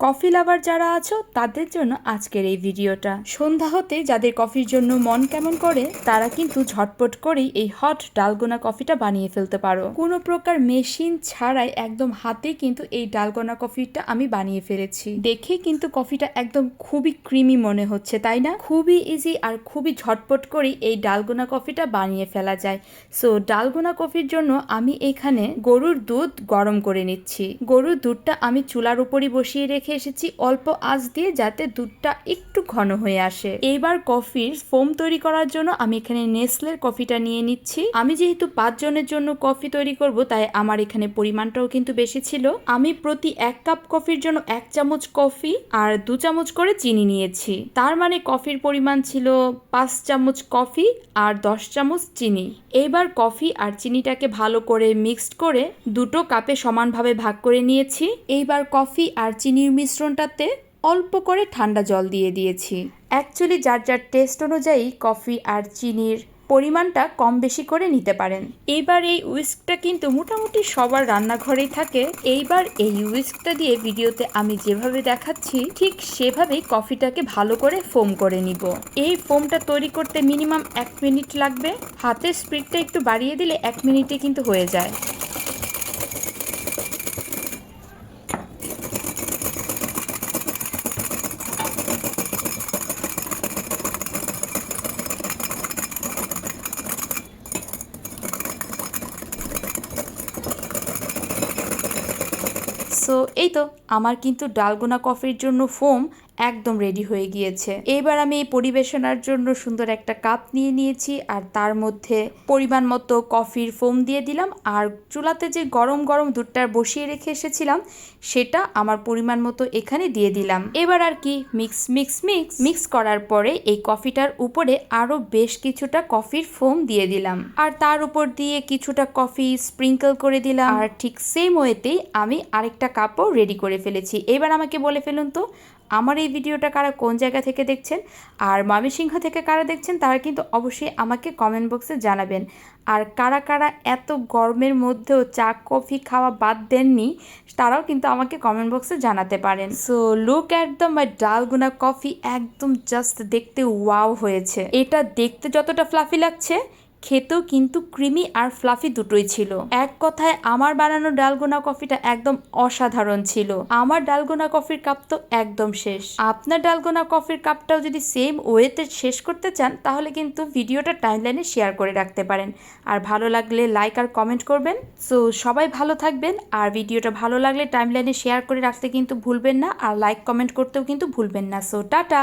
Coffee lover যারা আছো, তাদের জন্য আজকের এই ভিডিওটা। সন্ধ্যা হতে যাদের কফির জন্য মন কেমন করে, তারা কিন্তু ঝটপট করেই এই হট ডালগোনা কফিটা বানিয়ে ফেলতে পারো। কোনো প্রকার মেশিন ছাড়াই একদম হাতে কিন্তু এই ডালগোনা কফিটা আমি বানিয়ে ফেলেছি। দেখে কিন্তু কফিটা একদম খুবই ক্রিমি মনে হচ্ছে, তাই না? খুবই ইজি আর খুবই ঝটপট করেই এই ডালগোনা কফিটা বানিয়ে ফেলা যায়। সো ডালগোনা কফির জন্য আমি এখানে গরুর দুধ গরম করে নিচ্ছি। গরুর দুধটা আমি চুলার উপরই বসিয়ে রেখে এসেছি অল্প আঁচ দিয়ে যাতে দুধটা একটু ঘন হয়ে আসে। এইবার কফির ফোম তৈরি করার জন্য আমি এখানে নেসলের কফিটা নিয়ে নিচ্ছি। আমি যেহেতু পাঁচ জনের জন্য কফি তৈরি করব, তাই আমার এখানে পরিমাণটাও কিন্তু বেশি ছিল। আমি প্রতি এক কাপ কফির জন্য এক চামচ কফি আর দু চামচ করে চিনি নিয়েছি। তার মানে কফির পরিমাণ ছিল পাঁচ চামচ কফি আর দশ চামচ চিনি। এইবার কফি আর চিনিটাকে ভালো করে মিক্সড করে দুটো কাপে সমানভাবে ভাগ করে নিয়েছি। এইবার কফি আর চিনির মিশ্রণটাতে অল্প করে ঠান্ডা জল দিয়ে দিয়েছি। অ্যাকচুয়ালি যার যার টেস্ট অনুযায়ী কফি আর চিনির পরিমাণটা কম বেশি করে নিতে পারেন। এইবার এই উইস্কটা কিন্তু মোটামুটি সবার রান্নাঘরেই থাকে। এইবার এই উইস্কটা দিয়ে ভিডিওতে আমি যেভাবে দেখাচ্ছি, ঠিক সেভাবেই কফিটাকে ভালো করে ফোম করে নিব। এই ফোমটা তৈরি করতে মিনিমাম এক মিনিট লাগবে। হাতের স্পিডটা একটু বাড়িয়ে দিলে এক মিনিটে কিন্তু হয়ে যায়। সো এই তো আমার কিন্তু ডালগোনা কফির জন্য ফোম একদম রেডি হয়ে গিয়েছে। এবার আমি এই পরিবেশনার জন্য সুন্দর একটা কাপ নিয়ে নিয়েছি, আর তার মধ্যে পরিমাণ মতো কফির ফোম দিয়ে দিলাম, আর চুলাতে যে গরম গরম দুধটা বসিয়ে রেখে এসেছিলাম, সেটা আমার পরিমাণ মতো এখানে দিয়ে দিলাম। এবার আর কি মিক্স মিক্স মিক্স মিক্স করার পরে এই কফিটার উপরে আরও বেশ কিছুটা কফির ফোম দিয়ে দিলাম। আর তার উপর দিয়ে কিছুটা কফি স্প্রিঙ্কল করে দিলাম। আর ঠিক সেম ওয়েতেই আমি আরেকটা কাপও রেডি করে ফেলেছি। এবার আমাকে বলে ফেলুন তো, আমার এই ভিডিওটা কারা কোন জায়গা থেকে দেখছেন? আর ময়মনসিংহ থেকে কারা দেখছেন? তারা কিন্তু অবশ্যই আমাকে কমেন্ট বক্সে জানাবেন। আর কারা কারা এত গরমের মধ্যেও চা, কফি খাওয়া বাদ দেননি, তারাও কিন্তু আমাকে কমেন্ট বক্সে জানাতে পারেন। So look at the my dalgona coffee একদম জাস্ট দেখতে ওয়াও হয়েছে। এটা দেখতে যতটা ফ্লাফি লাগছে খেতেও কিন্তু ক্রিমি আর ফ্লাফি দুটোই ছিল। এক কথায়, আমার বানানো ডালগোনা কফিটা একদম অসাধারণ ছিল। আমার ডালগোনা কফির কাপ তো একদম শেষ। আপনার ডালগোনা কফির কাপটাও যদি সেম ওয়েতে শেষ করতে চান, তাহলে কিন্তু ভিডিওটা টাইমলাইনে শেয়ার করে রাখতে পারেন। আর ভালো লাগলে লাইক আর কমেন্ট করবেন। সো, সবাই ভালো থাকবেন। আর ভিডিওটা ভালো লাগলে টাইমলাইনে শেয়ার করে রাখতে কিন্তু ভুলবেন না। আর লাইক কমেন্ট করতেও কিন্তু ভুলবেন না। So, tata!